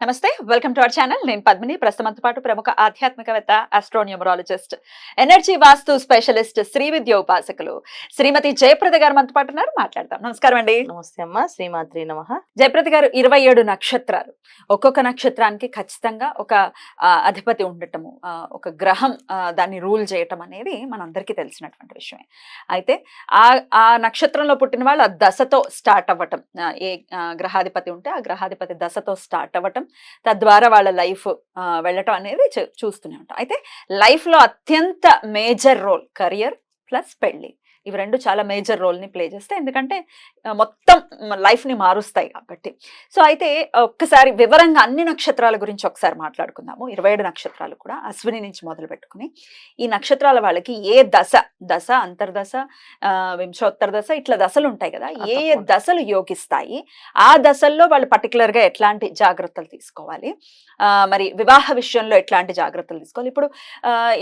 నమస్తే welcome to our channel. నేను పద్మిని. ప్రస్తుతంతో పాటు ప్రముఖ ఆధ్యాత్మికవేత్త astronumerologist energy vastu specialist Shri Vidya ఉపాసకులు శ్రీమతి జయప్రద గారు మనతో పాటు ఉన్నారు. మాట్లాడదాం. నమస్కారం అండి. నమస్తే అమ్మ. శ్రీమాత్రి నమ. జయప్రద గారు ఇరవై ఏడు నక్షత్రాలు. ఒక్కొక్క నక్షత్రానికి ఖచ్చితంగా ఒక అధిపతి ఉండటము ఒక గ్రహం దాన్ని రూల్ చేయటం అనేది మనందరికీ తెలిసినటువంటి విషయమే. అయితే ఆ ఆ నక్షత్రంలో పుట్టిన వాళ్ళు ఆ దశతో స్టార్ట్ అవ్వటం ఏ గ్రహాధిపతి ఉంటే ఆ గ్రహాధిపతి దశతో స్టార్ట్ అవ్వటం తద్వారా వాళ్ళ లైఫ్ వెళ్ళటం అనేది చూస్తూనే ఉంటాం. అయితే లైఫ్లో అత్యంత మేజర్ రోల్ కెరియర్ ప్లస్ పెళ్ళి. ఇవి రెండు చాలా మేజర్ రోల్ని ప్లే చేస్తాయి ఎందుకంటే మొత్తం లైఫ్ని మారుస్తాయి కాబట్టి. సో అయితే ఒక్కసారి వివరంగా అన్ని నక్షత్రాల గురించి ఒకసారి మాట్లాడుకుందాము. ఇరవై ఏడు నక్షత్రాలు కూడా అశ్విని నుంచి మొదలు పెట్టుకుని ఈ నక్షత్రాల వాళ్ళకి ఏ దశ దశ అంతర్దశ వింశోత్తర దశ ఇట్లా దశలు ఉంటాయి కదా ఏ ఏ. దశలు యోగిస్తాయి ఆ దశల్లో వాళ్ళు particular గా ఎట్లాంటి జాగ్రత్తలు తీసుకోవాలి మరి వివాహ విషయంలో ఎట్లాంటి జాగ్రత్తలు తీసుకోవాలి. ఇప్పుడు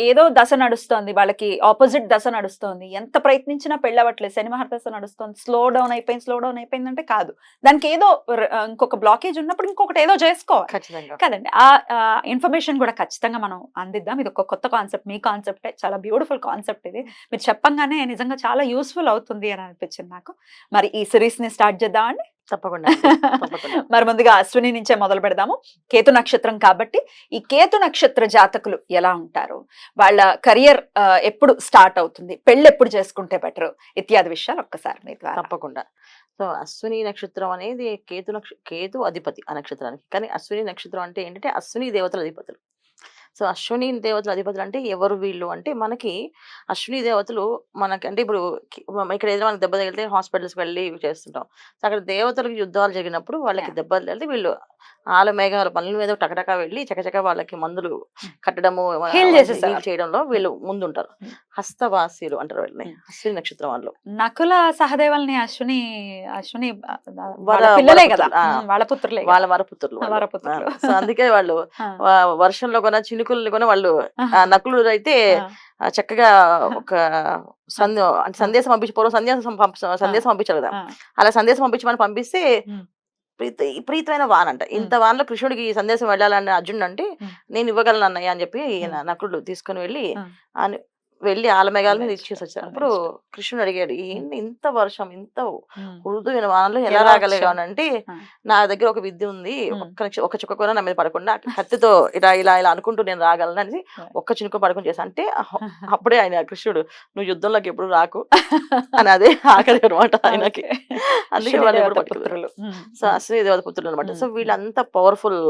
ఏదో దశ నడుస్తోంది వాళ్ళకి ఆపోజిట్ దశ నడుస్తోంది ఎంత ప్రయత్నించినా పెళ్ళవట్లేదు. శనిమహర్ దశ నడుస్తోంది. స్లో డౌన్ అయిపోయింది స్లో డౌన్ అయిపోయింది అంటే కాదు. దానికి ఏదో ఇంకొక బ్లాకేజ్ ఉన్నప్పుడు ఇంకొకటి ఏదో చేసుకోవాలి. కదండి ఆ ఇన్ఫర్మేషన్ కూడా ఖచ్చితంగా మనం అందిద్దాం. ఇది ఒక కొత్త కాన్సెప్ట్ మీ కాన్సెప్టే. చాలా బ్యూటిఫుల్ కాన్సెప్ట్ ఇది. మీరు చెప్పంగానే నిజంగా చాలా యూస్ఫుల్ అవుతుంది అని అనిపించింది నాకు. మరి ఈ సిరీస్ని స్టార్ట్ చేద్దామండి. తప్పకుండా మరి ముందుగా అశ్విని నుంచే మొదలు పెడదాము. కేతు నక్షత్రం కాబట్టి ఈ కేతు నక్షత్ర జాతకులు ఎలా ఉంటారు? వాళ్ళ కెరియర్ ఎప్పుడు స్టార్ట్ అవుతుంది? పెళ్ళి ఎప్పుడు చేసుకుంటే బెటర్? ఇత్యాది విషయాలు ఒక్కసారి మీ ద్వారా. తప్పకుండా. సో అశ్విని నక్షత్రం అనేది కేతు నక్ష కేతు అధిపతి ఆ నక్షత్రానికి. కానీ అశ్విని నక్షత్రం అంటే ఏంటంటే అశ్విని దేవతల అధిపతులు. సో అశ్విని దేవతల అధిపతులు అంటే ఎవరు వీళ్ళు అంటే మనకి అశ్విని దేవతలు మనకి అంటే ఇప్పుడు ఇక్కడ ఏదైనా మనకి దెబ్బ తగిలితే హాస్పిటల్స్కి వెళ్ళి చేస్తుంటాం సో అక్కడ దేవతలకు యుద్ధాలు జరిగినప్పుడు వాళ్ళకి. దెబ్బలు తగిలితే వీళ్ళు ఆల మేఘాల పనుల మీద టకటక వెళ్ళి చకచక వాళ్ళకి మందులు కట్టడము చేయడంలో వీళ్ళు ముందుంటారు. హస్తవాసీలు అంటారు వీళ్ళని. అశ్విని నక్షత్రం వాళ్ళు. నకుల సహదేవల్ని అశ్విని అశ్విని పిల్లలే కదా. వాళ్ళ పుత్రులే. వాళ్ళ వరపుత్రులు. వరపుత్రులు. సో అందుకే వాళ్ళు వర్షంలో కొన చినుకులు కొన వాళ్ళు నకులు అయితే చక్కగా ఒక సందేశం పంపించి పూర్వం సందేశం పంప సందేశం పంపించారు కదా. అలా సందేశం పంపించమని పంపిస్తే. ప్రీత విపరీతమైన వాన అంట ఇంత వానలో కృష్ణుడికి ఈ సందేశం వెళ్ళాలని అర్జునుడు అంటే. నేను ఇవ్వగలను అన్నయ్య అని చెప్పి నకుడు తీసుకొని వెళ్ళి వెళ్ళి ఆలమేఘాల మీద ఇచ్చేసి వచ్చారు అలా అప్పుడు. కృష్ణుడు అడిగాడు ఏంటి ఇంత వర్షం ఇంత ఉమ్. మృదువైన వానలో ఎలా రాగలిగాను అంటే. నా దగ్గర ఒక విద్య ఉంది. ఒక్క ఒక్క చుక్క కూడా నా మీద పడకుండా కత్తితో ఇలా ఇలా ఇలా అనుకుంటూ నేను రాగలను అని. ఒక్క చినుక పడుకుని చేశాను అంటే అప్పుడే ఆయన కృష్ణుడు నువ్వు యుద్ధంలోకి ఎప్పుడు రాకు అని అదే ఆఖరి అనమాట ఆయనకి. అందుకే అశ్విని వాళ్ళు. సో అశ్విని దేవత పుత్రులు అనమాట సో. వీళ్ళంతా పవర్ఫుల్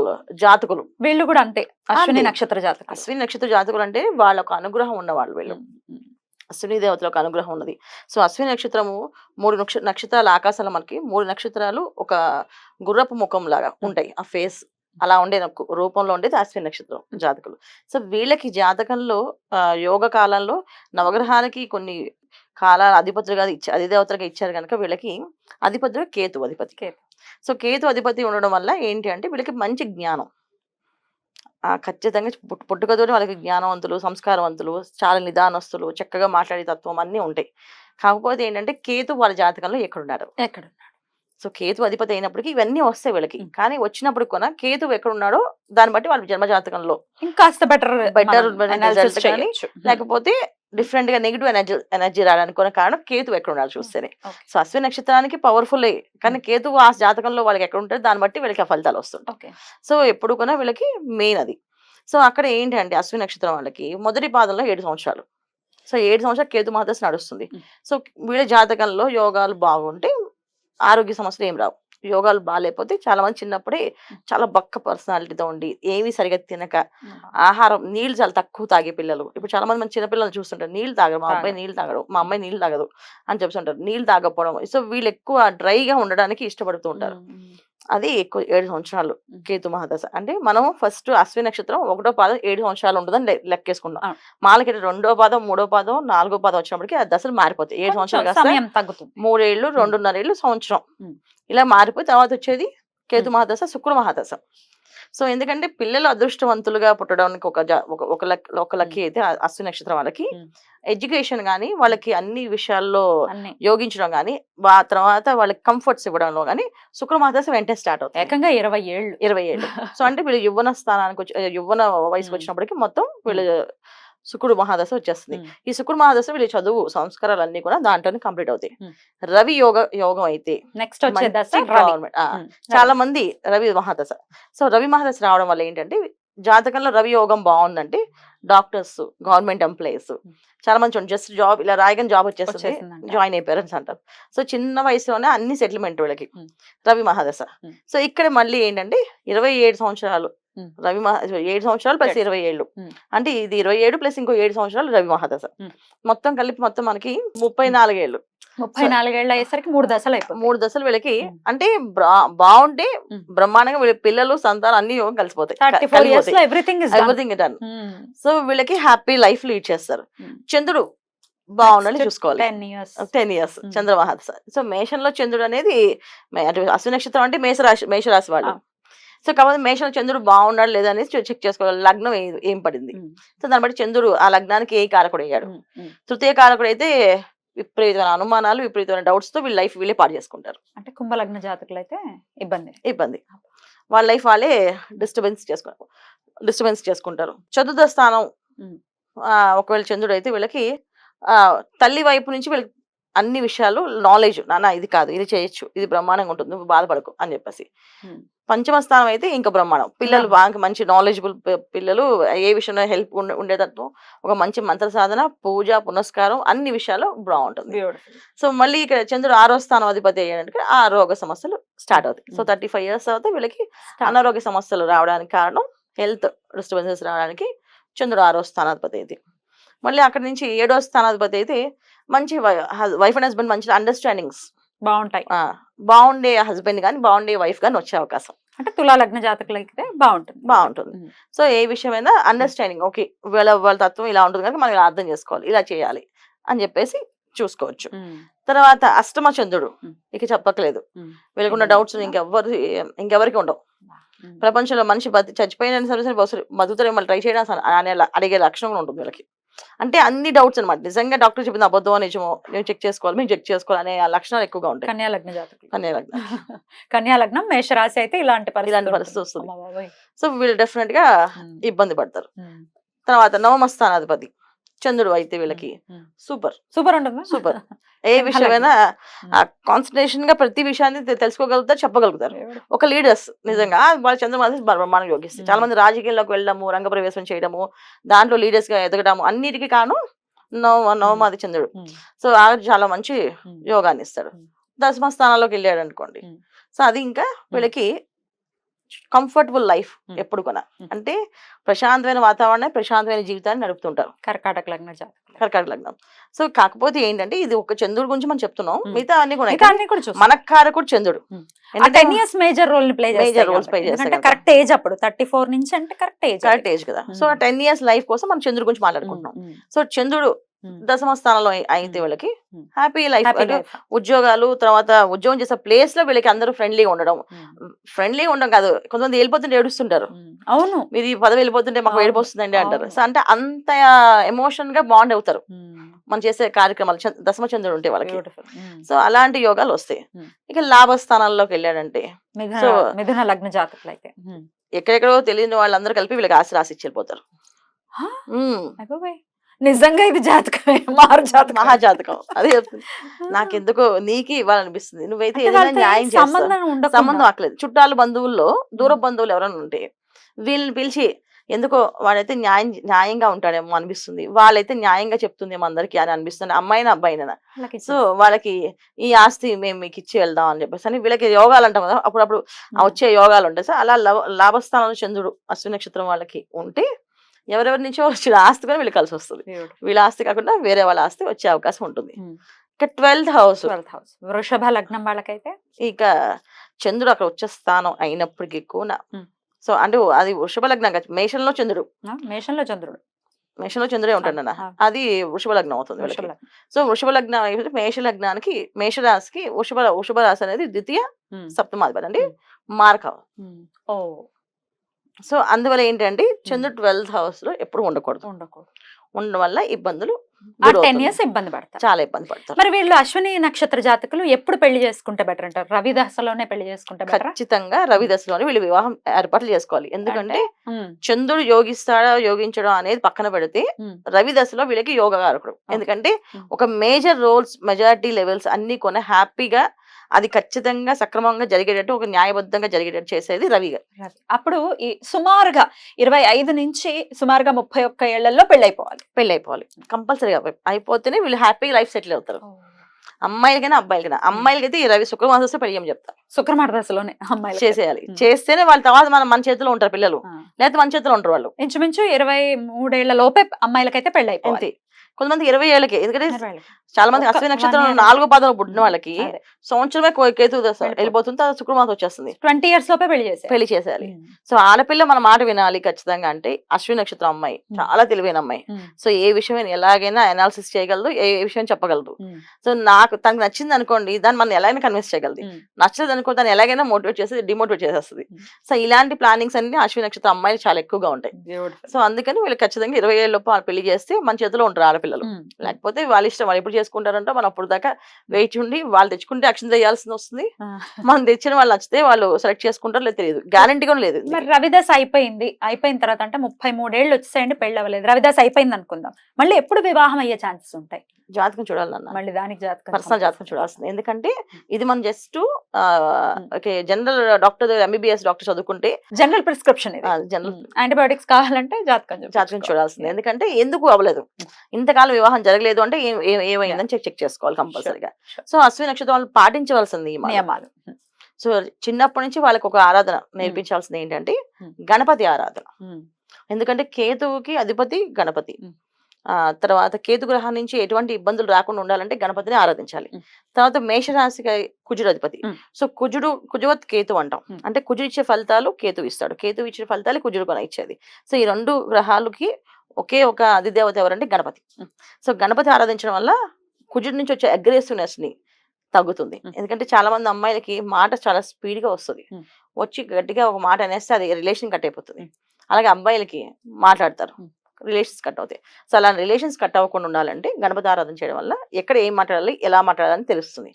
జాతకులు వీళ్ళు కూడా అంతే అశ్విని. నక్షత్ర జాతకులు అశ్విని నక్షత్ర జాతకులు అంటే వాళ్ళ ఒక అనుగ్రహం ఉన్నవాళ్ళు వీళ్ళు. అశ్విని దేవతల ఒక అనుగ్రహం ఉన్నది. సో అశ్విని నక్షత్రము మూడు నక్ష నక్షత్రాల ఆకాశంలో మనకి మూడు నక్షత్రాలు ఒక గుర్రపు ముఖం లాగా ఉంటాయి. ఆ ఫేస్ అలా ఉండే రూపంలో ఉండేది అశ్విని నక్షత్రం జాతకులు. సో వీళ్ళకి జాతకంలో యోగ కాలంలో నవగ్రహాలకి కొన్ని కాలాల అధిపతులుగా ఇచ్చా అధిదేవతలుగా ఇచ్చారు కనుక వీళ్ళకి అధిపతులు కేతు అధిపతి. కేతు. సో కేతు అధిపతి ఉండడం వల్ల ఏంటి అంటే వీళ్ళకి మంచి జ్ఞానం. ఖచ్చితంగా పుట్టు- పుట్టుకతోనే వాళ్ళకి జ్ఞానవంతులు సంస్కారవంతులు చాలా నిదానస్తులు చక్కగా మాట్లాడే తత్వం అన్నీ ఉంటాయి. కాకపోతే ఏంటంటే కేతు వాళ్ళ జాతకంలో ఎక్కడున్నారు ఎక్కడ సో కేతు అధిపతి అయినప్పటికీ ఇవన్నీ వస్తాయి వీళ్ళకి. ఉం. కానీ వచ్చినప్పుడు కొన కేతు ఎక్కడున్నాడో దాన్ని బట్టి వాళ్ళ జన్మ జాతకంలో ఇంకాస్త బెటర్ Better కానీ లేకపోతే డిఫరెంట్గా నెగిటివ్ ఎనర్జీ ఎనర్జీ రావడానికి కారణం కేతు ఎక్కడ ఉన్నాడు చూస్తేనే. సో అశ్విని నక్షత్రానికి పవర్ఫుల్. కానీ కేతు ఆ జాతకంలో వాళ్ళకి ఎక్కడ ఉంటారు దాన్ని బట్టి వీళ్ళకి ఆ ఫలితాలు వస్తుంటాయి. సో ఎప్పుడు కూడా వీళ్ళకి మెయిన్ అది. సో అక్కడ ఏంటి అంటే అశ్విని నక్షత్రం వాళ్ళకి మొదటి పాదంలో ఏడు సంవత్సరాలు. సో ఏడు సంవత్సరాలు కేతు మహాదశ నడుస్తుంది. సో వీళ్ళ జాతకంలో యోగాలు బాగుంటే ఆరోగ్య సమస్యలు ఏం రావు. యోగాలు బాగాలేకపోతే చాలా మంది చిన్నప్పుడే చాలా బక్క పర్సనాలిటీతో ఉండి ఏమీ సరిగా తినక ఆహారం నీళ్ళు చాలా తక్కువ తాగే పిల్లలు. ఇప్పుడు చాలా మంది మన చిన్నపిల్లలు చూస్తుంటారు నీళ్ళు తాగరు మా అబ్బాయి. నీళ్ళు తాగడు మా అమ్మాయి నీళ్ళు తాగదు అని చెప్తుంటారు. నీళ్ళు తాగకపోవడం సో వీళ్ళు ఎక్కువ డ్రైగా ఉండడానికి ఇష్టపడుతూ ఉంటారు. అది ఎక్కువ ఏడు సంవత్సరాలు. కేతు మహాదశ. అంటే మనం ఫస్ట్ అశ్విని నక్షత్రం ఒకటో పాదం ఏడు సంవత్సరాలు ఉంటుందని లెక్కేసుకుంటాం. మాలకి రెండో పాదం మూడో పాదం నాలుగో పాదం వచ్చినప్పటికి ఆ దశలు మారిపోతాయి. ఏడు సంవత్సరాలు తగ్గుతుంది. మూడేళ్ళు రెండున్నర ఏళ్ళు సంవత్సరం. ఇలా మారిపోయి తర్వాత వచ్చేది కేతు మహాదశ శుక్ర మహాదశ. సో ఎందుకంటే పిల్లలు అదృష్టవంతులుగా పుట్టడానికి ఒక ఒక- ఒక లక్ ఒక లక్కీ అయితే ఆ అశ్విని నక్షత్రం వాళ్ళకి. ఎడ్యుకేషన్ కానీ వాళ్ళకి అన్ని విషయాల్లో యోగించడం కానీ ఆ తర్వాత వాళ్ళకి కంఫర్ట్స్ ఇవ్వడంలో కానీ శుక్ర మహాదశ వెంటనే స్టార్ట్ అవుతుంది. ఏకంగా ఇరవై ఏళ్ళు. ఇరవై ఏళ్ళు. సో అంటే వీళ్ళు యువన స్థానానికి వచ్చి యువన వయసుకి. వచ్చినప్పటికి మొత్తం వీళ్ళు శుక్రుడు మహాదశ వచ్చేస్తుంది. ఈ శుక్రుడు మహాదశ వీళ్ళ చదువు సంస్కారాలు అన్ని కూడా దాంట్లోనే కంప్లీట్ అవుతాయి. రవి యోగ యోగం అయితే నెక్స్ట్. గవర్నమెంట్ చాలా మంది రవి మహాదశ సో రవి మహాదశ రావడం వల్ల ఏంటంటే జాతకంలో రవి యోగం బాగుందంటే డాక్టర్స్ గవర్నమెంట్ ఎంప్లాయీస్ చాలా మంది జస్ట్ జాబ్ ఇలా రాయగానే జాబ్ వచ్చేస్తుంది. జాయిన్ అయ్యి పేరెంట్స్ అంటారు సో చిన్న వయసులోనే అన్ని సెటిల్మెంట్ వీళ్ళకి. రవి మహాదశ. సో ఇక్కడ మళ్ళీ ఏంటంటే ఇరవై ఏడు సంవత్సరాలు. రవి మహా ఏడు సంవత్సరాలు ప్లస్. ఇరవై ఏళ్ళు. అంటే ఇది ఇరవై ఏడు ప్లస్ ఇంకో ఏడు సంవత్సరాలు రవి మహాదశ. మొత్తం కలిపి మొత్తం మనకి ముప్పై నాలుగేళ్ళు ముప్పై నాలుగేళ్ళు అయ్యేసరికి మూడు దశలు అయిపోయి మూడు దశలు వీళ్ళకి. అంటే బాగుంటే. బ్రహ్మాండంగా వీళ్ళ పిల్లలు సంతానం అన్ని యోగం కలిసిపోతాయి ఎవ్రీథింగ్ డన్ సో వీళ్ళకి హ్యాపీ లైఫ్ లీడ్ చేస్తారు. చంద్రుడు బాగుండాలి చూసుకోవాలి టెన్ ఇయర్స్ టెన్ ఇయర్స్. చంద్రమహాదశ సో మేషంలో చంద్రుడు అనేది అశ్విని నక్షత్రం అంటే మేషరాశి మేషరాశి వాళ్ళు. సో కాబట్టి మేషంలో చంద్రుడు బాగున్నాడు లేదా చెక్ చేసుకోవాలి. లగ్నం ఏ- పడింది? సో దాన్ని బట్టి చంద్రుడు ఆ లగ్నానికి ఏ కారకుడు అయ్యాడు? తృతీయ కారకుడు అయితే విపరీతమైన అనుమానాలు విపరీతమైన డౌట్స్తో వీళ్ళ లైఫ్ వీళ్ళే పాడు చేసుకుంటారు. అంటే కుంభలగ్న జాతకులు అయితే ఇబ్బంది. ఇబ్బంది. వాళ్ళ లైఫ్ వాళ్ళే డిస్టర్బెన్స్ చేసుకుంటారు డిస్టర్బెన్స్ చేసుకుంటారు. చతుర్థ స్థానం ఒకవేళ చంద్రుడు అయితే వీళ్ళకి ఆ తల్లి వైపు నుంచి వీళ్ళకి అన్ని విషయాలు నాలెడ్జ్ నాన్న ఇది కాదు ఇది చేయొచ్చు ఇది బ్రహ్మాండంగా ఉంటుంది నువ్వు బాధపడకు అని చెప్పేసి. పంచమ స్థానం అయితే ఇంకా బ్రహ్మాండం. పిల్లలు. బాగా మంచి నాలెడ్జబుల్ పిల్లలు ఏ విషయంలో హెల్ప్ ఉండేటట్టు ఒక మంచి మంత్ర సాధన పూజ పునస్కారం అన్ని విషయాలు బాగుంటుంది. సో మళ్ళీ ఇక్కడ చంద్రుడు ఆరో స్థానం అధిపతి అయ్యాడంటే ఆ రోగ సమస్యలు స్టార్ట్ అవుతాయి. సో. థర్టీ ఫైవ్ ఇయర్స్ తర్వాత వీళ్ళకి అనారోగ్య సమస్యలు రావడానికి కారణం హెల్త్ డిస్టర్బెన్సెస్ రావడానికి చంద్రుడు ఆరో స్థానాధిపతి అయితే. మళ్ళీ అక్కడి నుంచి ఏడో స్థానాధిపతి అయితే మంచి వైఫ్ అండ్ హస్బెండ్ మంచి అండర్స్టాండింగ్స్ బాగుంటాయి. బాగుండే హస్బెండ్ కానీ బాగుండే వైఫ్ కానీ వచ్చే అవకాశం. అంటే తులా లగ్న జాతకులు అయితే బాగుంటుంది. బాగుంటుంది. సో ఏ విషయమైనా అండర్స్టాండింగ్ ఓకే వీళ్ళ వాళ్ళ తత్వం ఇలా ఉంటుంది కనుక మనం ఇలా అర్థం చేసుకోవాలి ఇలా చేయాలి అని చెప్పేసి చూసుకోవచ్చు. తర్వాత అష్టమ చంద్రుడు. ఇక చెప్పట్లేదు. వీళ్ళకున్న డౌట్స్ ఇంకెవ్వరు ఇంకెవరికి ఉండవు. ప్రపంచంలో మనిషి బతి చచ్చిపోయిన సరే సరే బతుకుతారే మళ్ళీ ట్రై చేయడం అనే అడిగే లక్షణం కూడా ఉంటుంది వీళ్ళకి. అంటే అన్ని డౌట్స్ అన్నమాట నిజంగా డాక్టర్ చెప్పింది అబద్ధం నిజమో నేను చెక్ చేసుకోవాలి మేము చెక్ చేసుకోవాలి అనే ఆ లక్షణాలు ఎక్కువగా ఉంటాయి కన్యా లగ్న జాతకులు అనే లగ్నం కన్యా లగ్నం మేషరాశి అయితే ఇలాంటి పరిస్థితి ఇలాంటి. పరిస్థితి వస్తుంది. సో వీళ్ళు డెఫినెట్గా. ఇబ్బంది పడతారు. తర్వాత నవమ స్థానాధిపతి చంద్రుడు అయితే వీళ్ళకి. సూపర్. సూపర్ ఉంటుందా సూపర్. ఏ విషయమైనా కాన్సన్ట్రేషన్గా ప్రతి విషయాన్ని తెలుసుకోగలుగుతారు చెప్పగలుగుతారు. ఒక లీడర్స్ నిజంగా. వాళ్ళ చంద్రమాసి బ్రహ్మాండం యోగిస్తారు. చాలా. మంది రాజకీయాల్లోకి వెళ్ళడము రంగ ప్రవేశం చేయడము దాంట్లో లీడర్స్గా ఎదగడము అన్నిటికీ కాను నవ నవమాది చంద్రుడు. సో ఆ చాలా మంచి. యోగాన్ని ఇస్తాడు. దశమ స్థానాల్లోకి వెళ్ళాడు అనుకోండి. సో అది ఇంకా వీళ్ళకి కంఫర్టబుల్ లైఫ్. ఎప్పుడు కూడా. అంటే ప్రశాంతమైన వాతావరణం ప్రశాంతమైన జీవితాన్ని నడుపుతుంటారు కర్కాటక లగ్న కర్కాటక లగ్నం సో కాకపోతే ఏంటంటే ఇది ఒక చంద్రుడి గురించి మనం చెప్తున్నాం. మిగతా అన్ని కూడా అన్ని కూడా చూస్తాం. మనకారకుడు చంద్రుడు. ఆ ten years major role play play చేస్తాయి ఎందుకంటే కదా. కరెక్ట్ ఏజ్ అప్పుడు థర్టీ ఫోర్ నుంచి అంటే కరెక్ట్ ఏజ్ కరెక్ట్ ఏజ్ కదా so Mm. Ten years life కోసం మనం చంద్రుడి గురించి మాట్లాడుకుంటున్నాం సో చంద్రుడు దశమ స్థానంలో అయి- అయితే. వీళ్ళకి. హ్యాపీ లైఫ్ ఉద్యోగాలు తర్వాత ఉద్యోగం చేసే ప్లేస్లో వీళ్ళకి అందరూ ఫ్రెండ్లీగా ఉండడం ఫ్రెండ్లీగా ఉండడం కాదు కొంతమంది వెళ్ళిపోతుంటే ఏడుస్తుంటారు అవును ఈ పదవి వెళ్ళిపోతుంటే మాకు. ఏడుపు వస్తుందండి అంటారు. సో అంటే అంత ఎమోషన్గా బాండ్ అవుతారు. మనం చేసే కార్యక్రమాలు దశమ చంద్రుడు ఉంటే వాళ్ళకి. సో అలాంటి యోగాలు వస్తాయి. ఇక లాభస్థానాల్లోకి వెళ్ళాడంటే so- మిథున లగ్న జాతకులు అయితే. ఎక్కడెక్కడో తెలియని వాళ్ళందరూ కలిపి వీళ్ళకి ఆశ రాసి వెళ్ళిపోతారు. నిజంగా ఇది జాతకమే మారు జాతకం. మహాజాతకం. అదే చెప్తుంది నాకెందుకో నీకే ఇవ్వాలనిపిస్తుంది. నువ్వైతే ఏదైనా న్యాయం సంబంధం అక్కలేదు చుట్టాలు బంధువుల్లో దూర బంధువులు ఎవరైనా ఉంటే వీళ్ళని పిలిచి ఎందుకో వాడైతే న్యాయం న్యాయంగా ఉంటాడేమో అనిపిస్తుంది. వాళ్ళైతే న్యాయంగా చెప్తుందేమో అందరికీ అని అనిపిస్తుంది. అమ్మాయినా అబ్బాయినా. సో వాళ్ళకి ఈ ఆస్తి మేము మీకు ఇచ్చి వెళ్దాం అని చెప్పేసి అని వీళ్ళకి యోగాలు అంటాం కదా అప్పుడప్పుడు వచ్చే యోగాలు ఉంటాయి. సో అలా లాభస్థానంలో చంద్రుడు అశ్విని నక్షత్రం వాళ్ళకి ఉంటే ఎవరెవరి నుంచో వచ్చిన ఆస్తి కూడా వీళ్ళకి కలిసి వస్తుంది. వీళ్ళ ఆస్తి కాకుండా వేరే వాళ్ళ ఆస్తి వచ్చే అవకాశం ఉంటుంది. ఇక ట్వెల్త్ హౌస్ 12th house. వృషభ లగ్నం వాళ్ళకైతే ఇక చంద్రుడు అక్కడ వచ్చే స్థానం అయినప్పటికీ కూడా. సో అంటే అది వృషభ లగ్నం కాదు మేషంలో చంద్రుడు మేషంలో చంద్రుడు మేషంలో చంద్రుడే ఉంటాడు అన్న. అది వృషభ లగ్నం అవుతుంది. సో వృషభ లగ్నం అయితే మేష లగ్నానికి మేషరాశికి వృషభ వృషభ రాశి అనేది ద్వితీయ సప్తమాధిపతి అండి ఉమ్. మార్క. ఓ సో అందువల్ల ఏంటంటే చంద్రుడు ట్వెల్త్ హౌస్లో ఎప్పుడు ఉండకూడదు. ఉండకూడదు. ఉండడం వల్ల ఇబ్బందులు టెన్. ఇయర్స్ ఇబ్బంది పడతారు. చాలా ఇబ్బంది పడతారు. మరి వీళ్ళు అశ్విని నక్షత్ర జాతకులు ఎప్పుడు పెళ్ళి చేసుకుంటే బెటర్ అంటారు? రవి దశలోనే పెళ్ళి చేసుకుంటే బెటర్? ఖచ్చితంగా రవి దశలోనే వీళ్ళు వివాహం ఏర్పాట్లు చేసుకోవాలి. ఎందుకంటే చంద్రుడు యోగిస్తాడా యోగించడం అనేది పక్కన పెడితే. రవి దశలో వీళ్ళకి యోగకారకుడు. ఎందుకంటే. ఒక మేజర్ రోల్స్ మెజారిటీ లెవెల్స్ అన్ని కొన హ్యాపీగా అది ఖచ్చితంగా సక్రమంగా జరిగేటట్టు ఒక న్యాయబద్ధంగా జరిగేటట్టు చేసేది రవి గారు. అప్పుడు ఈ సుమారుగా ఇరవై ఐదు నుంచి సుమారుగా ముప్పై ఒక్క ఏళ్ళలో పెళ్ళి అయిపోవాలి పెళ్ళి అయిపోవాలి కంపల్సరీగా అయిపోతేనే వీళ్ళు హ్యాపీగా లైఫ్ సెటిల్ అవుతారు. అమ్మాయిలకైనా అబ్బాయిలకైనా. అమ్మాయిలకైతే ఈ రవి శుక్రమాసంలో పెళ్ళి చేయమని చెప్తారు. శుక్రమార దశలోనే అమ్మాయిలు చేసేయాలి. చేస్తేనే వాళ్ళ తర్వాత మన మన చేతిలో ఉంటారు పిల్లలు. లేకపోతే మన చేతిలో ఉంటారు వాళ్ళు. ఇంచుమించు ఇరవై మూడేళ్ళ లోపే అమ్మాయిలకైతే పెళ్ళి అయిపోవాలి అంతే. కొంతమంది ఇరవై ఏళ్ళకి ఎందుకంటే. చాలా మంది అశ్విని నక్షత్రం. నాలుగో పాదంలో పుట్టిన వాళ్ళకి. సంవత్సరమే కేతు వెళ్ళిపోతుంది. తర్వాత శుక్రమాసం వచ్చేస్తుంది. ట్వంటీ ఇయర్స్ లోపే పెళ్ళి చేసే పెళ్ళి చేసేయాలి. సో ఆడపిల్ల మన మాట వినాలి ఖచ్చితంగా అంటే అశ్విని నక్షత్రం అమ్మాయి. చాలా తెలివైన అమ్మాయి. సో ఏ విషయం ఎలాగైనా అనాలిసిస్ చేయగలదు ఏ విషయం చెప్పగలదు. సో నాకు తనకు నచ్చింది అనుకోండి దాన్ని మనం ఎలాగైనా కన్విన్స్ చేయగలదు. నచ్చలేదు అనుకో దాన్ని ఎలాగైనా మోటివేట్ చేసి డిమోటివేట్ చేసేస్తుంది. సో ఇలాంటి ప్లానింగ్స్ అన్ని అశ్విని నక్షత్రం అమ్మాయిలు చాలా ఎక్కువగా ఉంటాయి. సో అందుకని వీళ్ళు ఖచ్చితంగా ఇరవై ఏళ్ళ లోపు పెళ్ళి చేస్తే మన చేతిలో ఉంటారు ఆడపిల్లలు లేకపోతే వాళ్ళ ఇష్టం వాళ్ళు ఎప్పుడు చేసుకుంటారంటే మనం అప్పుడు దాకా వెయిట్ ఉండి వాళ్ళు తెచ్చుకుంటే అక్షం చేయాల్సి వస్తుంది. మనం తెచ్చిన వాళ్ళు నచ్చితే వాళ్ళు సెలెక్ట్ చేసుకుంటారో లేదు తెలియదు. గ్యారంటీ కూడా లేదు మరి రవిదాస్ అయిపోయింది. అయిపోయిన తర్వాత అంటే ముప్పై మూడేళ్ళు వచ్చేసాయండి పెళ్ళి అవ్వలేదు. రవిదాస్ అయిపోయింది అనుకుందాం మళ్ళీ ఎప్పుడు వివాహం అయ్యే ఛాన్సెస్ ఉంటాయి? జాతకం చూడాలన్న. మళ్ళీ దానికి జాతకం పర్సనల్ జాతకం చూడాల్సింది. ఎందుకంటే ఇది మనం just okay general doctor MBBS doctor చదువుకుంటే జనరల్ ప్రిస్క్రిప్షన్ జనరల్ యాంటీబయోటిక్స్ కావాలంటే జాతకం జాతకం. చూడాల్సింది. ఎందుకంటే ఎందుకు అవ్వలేదు? ఇంతకాలం వివాహం జరగలేదు అంటే ఏమైందని చెక్ చెక్ చేసుకోవాలి కంపల్సరీగా. సో అశ్విని నక్షత్రం వాళ్ళు పాటించవలసింది. నియమాలు. సో చిన్నప్పటి నుంచి వాళ్ళకి ఒక ఆరాధన నేర్పించాల్సింది ఏంటంటే. గణపతి ఆరాధన. ఎందుకంటే కేతువుకి అధిపతి గణపతి. తర్వాత కేతు గ్రహం నుంచి ఎటువంటి ఇబ్బందులు రాకుండా ఉండాలంటే గణపతిని ఆరాధించాలి. తర్వాత మేషరాశికి కుజుడు అధిపతి. సో కుజుడు కుజువత్ కేతు అంటాం. అంటే కుజుడు ఇచ్చే ఫలితాలు కేతు ఇస్తాడు కేతు ఇచ్చే ఫలితాలు కుజుడు కొన ఇచ్చేది సో ఈ రెండు గ్రహాలకి ఒకే ఒక అధిదేవత ఎవరంటే గణపతి. సో గణపతి ఆరాధించడం వల్ల కుజుడు నుంచి వచ్చే అగ్రెసివ్నెస్ని తగ్గుతుంది. ఎందుకంటే చాలా మంది అమ్మాయిలకి మాట చాలా స్పీడ్గా వస్తుంది. వచ్చి గట్టిగా ఒక మాట అనేస్తే అది రిలేషన్ కట్ అయిపోతుంది. అలాగే అబ్బాయిలకి మాట్లాడతారు. రిలేషన్స్ కట్ అవుతాయి. సో అలా రిలేషన్స్ కట్ అవ్వకుండా ఉండాలంటే గణపతి ఆరాధన చేయడం వల్ల ఎక్కడ ఏం మాట్లాడాలి ఎలా మాట్లాడాలని తెలుస్తుంది.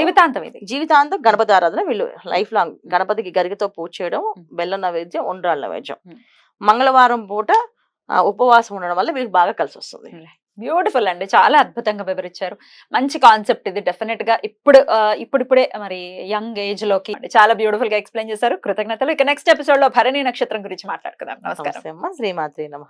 జీవితాంతం ఇది. జీవితాంతం గణపతి ఆరాధన వీళ్ళు లైఫ్ లాంగ్ గణపతికి గరికతో పూజ చేయడం Hmm. బెల్లం నైవేద్యం ఉండ్రాళ్ళ నైవేద్యం. Hmm. మంగళవారం పూట ఉపవాసం ఉండడం వల్ల వీళ్ళకి బాగా కలిసి వస్తుంది. బ్యూటిఫుల్ అండి. చాలా అద్భుతంగా వివరించారు. మంచి కాన్సెప్ట్ ఇది. డెఫినెట్గా ఇప్పుడు ఇప్పుడిప్పుడే మరి యంగ్ ఏజ్లోకి చాలా బ్యూటిఫుల్గా ఎక్స్ప్లెయిన్ చేశారు. కృతజ్ఞతలు. ఇక నెక్స్ట్ ఎపిసోడ్లో భరణి నక్షత్రం గురించి మాట్లాడుకుందాం. నమస్కారం. శ్రీమాత్రి నమ.